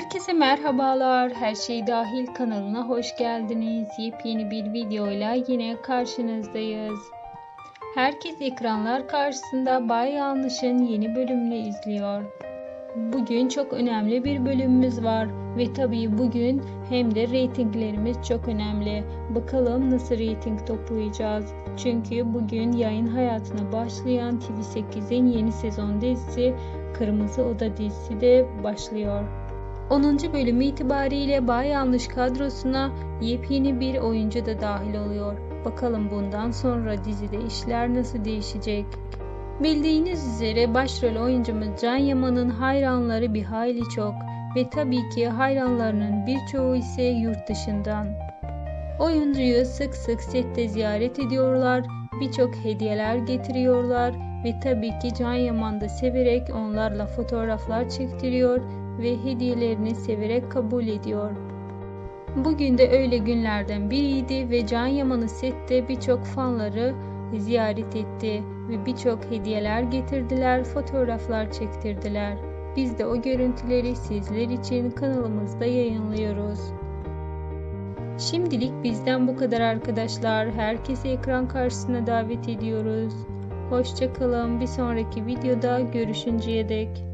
Herkese merhabalar. Her şey dahil kanalına hoş geldiniz. Yepyeni bir videoyla yine karşınızdayız. Herkes ekranlar karşısında Bay Yanlış'ın yeni bölümünü izliyor. Bugün çok önemli bir bölümümüz var ve tabii bugün hem de reytinglerimiz çok önemli. Bakalım nasıl reyting toplayacağız. Çünkü bugün yayın hayatına başlayan TV8'in yeni sezon dizisi Kırmızı Oda dizisi de başlıyor. 10. bölümü itibariyle Bay Yanlış kadrosuna yepyeni bir oyuncu da dahil oluyor. Bakalım bundan sonra dizide işler nasıl değişecek? Bildiğiniz üzere başrol oyuncumuz Can Yaman'ın hayranları bir hayli çok ve tabii ki hayranlarının birçoğu ise yurt dışından. Oyuncuyu sık sık sette ziyaret ediyorlar, birçok hediyeler getiriyorlar ve tabii ki Can Yaman da severek onlarla fotoğraflar çektiriyor ve hediyelerini severek kabul ediyor. Bugün de öyle günlerden biriydi ve Can Yaman'ı sette birçok fanları ziyaret etti ve birçok hediyeler getirdiler, fotoğraflar çektirdiler. Biz de o görüntüleri sizler için kanalımızda yayınlıyoruz. Şimdilik bizden bu kadar arkadaşlar. Herkesi ekran karşısına davet ediyoruz. Hoşçakalın. Bir sonraki videoda görüşünceye dek.